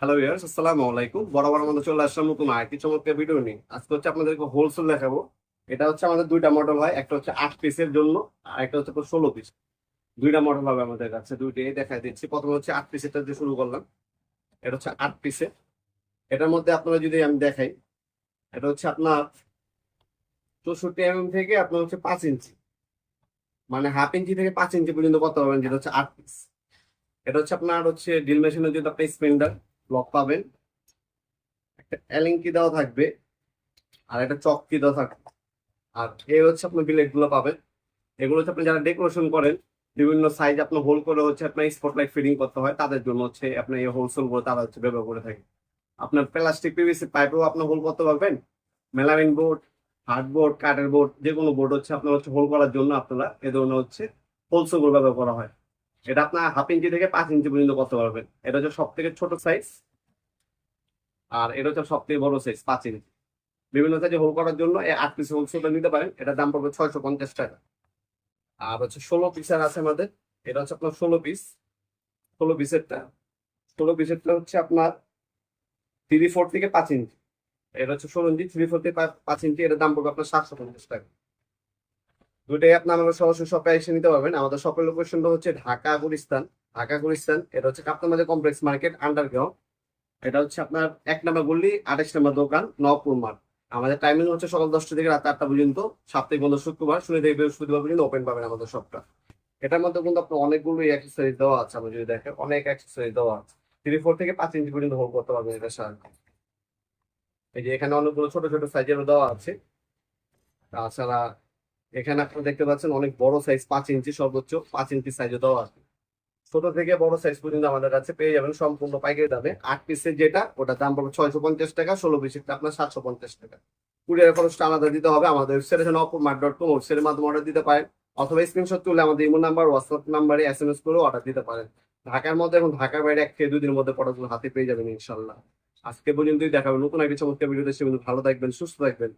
Hello years আসসালামু আলাইকুম। বড় মধ্যে চলে আসলাম নতুন আরেকটি চমৎকার ভিডিও নিয়ে। আজকে হচ্ছে আপনাদেরকে হোলসেল দেখাবো। এটা হচ্ছে আমাদের দুইটা মডেল হয়, একটা হচ্ছে আট পিসের জন্য, আর একটা হচ্ছে ষোলো পিস দুইটা মডেল হবে আমাদের কাছে, দুইটাই দেখা দিচ্ছি। প্রথমে হচ্ছে আট পিসেরটা দিয়ে শুরু করলাম, এটা হচ্ছে আট পিসের এটার মধ্যে আপনারা যদি আমি দেখাই, এটা হচ্ছে আপনার চৌষট্টি এম থেকে আপনার হচ্ছে পাঁচ ইঞ্চি। মানে হাফ ইঞ্চি থেকে পাঁচ ইঞ্চি পর্যন্ত করতে পারবেন, যেটা হচ্ছে আট পিস এটা হচ্ছে আপনার হচ্ছে ড্রিল মেশিনের জন্য আপনি স্পেন্ডার লক পাবেন। একটা অ্যালিঙ্কি দেওয়া থাকবে আর একটা চককি দেওয়া থাকবে। আর এই হচ্ছে আপনার বিলেটগুলো পাবেন। এগুলো হচ্ছে আপনি যারা ডেকোরেশন করেন, বিভিন্ন সাইজ আপনার হোল করে হচ্ছে আপনার স্পটলাইট ফিটিং করতে হয়, তাদের জন্য হচ্ছে আপনার এই হোলসেলগুলো তারা হচ্ছে ব্যবহার করে থাকে। আপনার প্লাস্টিক পিভিসি পাইপেও আপনার হোল করতে পারবেন। মেলামিন বোর্ড হার্ডবোর্ড কাঠের বোর্ড যে কোনো বোর্ড হচ্ছে আপনার হচ্ছে হোল করার জন্য আপনারা এ ধরনের হচ্ছে হোলসেল ব্যবহার করা হয়। এটা আপনার হাফ ইঞ্চি থেকে পাঁচ ইঞ্চি পর্যন্ত করতে পারবেন। এটা হচ্ছে সব থেকে ছোট সাইজ আর এটা হচ্ছে সব থেকে বড় সাইজ পাঁচ ইঞ্চি বিভিন্ন সাইজে হোল করার জন্য এই আট পিস হোলসেলটা নিতে পারেন। এটার দাম পড়বে ছয়শো পঞ্চাশ টাকা। আর হচ্ছে ষোলো পিসের আছে আমাদের। এটা হচ্ছে আপনার ষোলো পিস ষোলো পিসেরটা ষোলো পিসেরটা হচ্ছে আপনার থ্রি ফোর থেকে পাঁচ ইঞ্চি এটা হচ্ছে ষোলো ইঞ্চি থ্রি ফোর থেকে পাঁচ ইঞ্চি এটার দাম পড়বে আপনার সাতশো পঞ্চাশ টাকা। দুইটাই আপনি আমাদের সরাসরি শপে এসে নিতে পারবেন। আমাদের শপের লোকেশনটা হচ্ছে ঢাকা গুলিস্তান। ঢাকা গুলিস্তান, এটা হচ্ছে কাপ্তান কমপ্লেক্স মার্কেট আন্ডারগ্রাউন্ড এটা হচ্ছে আপনার এক নম্বর গল্লি আঠাশ নম্বর দোকান, নবপুর মার্ট আমাদের টাইমিং হচ্ছে সকাল দশটা থেকে রাত আটটা পর্যন্ত। সাপ্তাহিক বন্ধ শুক্রবার শনি থেকে বৃহস্পতিবার পর্যন্ত ওপেন পাবেন আমাদের শপটা এটার মধ্যে কিন্তু আপনার অনেকগুলো অ্যাক্সেসরিজ দেওয়া আছে, আপনি যদি দেখেন অনেক অ্যাক্সেসরিজ দেওয়া আছে। থ্রি ফোর থেকে পাঁচ ইঞ্চি পর্যন্ত হোল্ড করতে পারবেন এটার সাহায্যে। এই যে এখানে অনেকগুলো ছোট ছোট সাইজেরও দেওয়া আছে। তাছাড়া এখানে আপনি দেখতে পাচ্ছেন অনেক বড় সাইজ পাঁচ ইঞ্চি সর্বোচ্চ পাঁচ ইঞ্চি সাইজে দেওয়া আছে। ছোট থেকে বড় সাইজ পর্যন্ত আমাদের কাছে পেয়ে যাবেন সম্পূর্ণ পাইকারি দামে। আট পিসের যেটা ওটা দাম পড়বে ছয়শো পঞ্চাশ টাকা, ষোলো পিসেরটা আপনার সাতশো পঞ্চাশ টাকা। কুরিয়ার খরচটা আলাদা দিতে হবে, আমাদের ওয়েবসাইট আছে নপুর মার্ট ডট কম ওয়েবসাইটের মাধ্যমে অর্ডার দিতে পারেন। অথবা স্ক্রিনশট তুলে আমাদের ইমো নাম্বার হোয়াটসঅ্যাপ নাম্বারে এস এম এস করেও অর্ডার দিতে পারেন। ঢাকার মধ্যে এবং ঢাকার বাইরে এক থেকে দুদিনের মধ্যে পড়াগুলো হাতে পেয়ে যাবেন ইনশাল্লাহ আজকে পর্যন্তই দেখাবেন নতুন একটা চমৎকার ভিডিও দেশে ভালো থাকবেন, সুস্থ থাকবেন।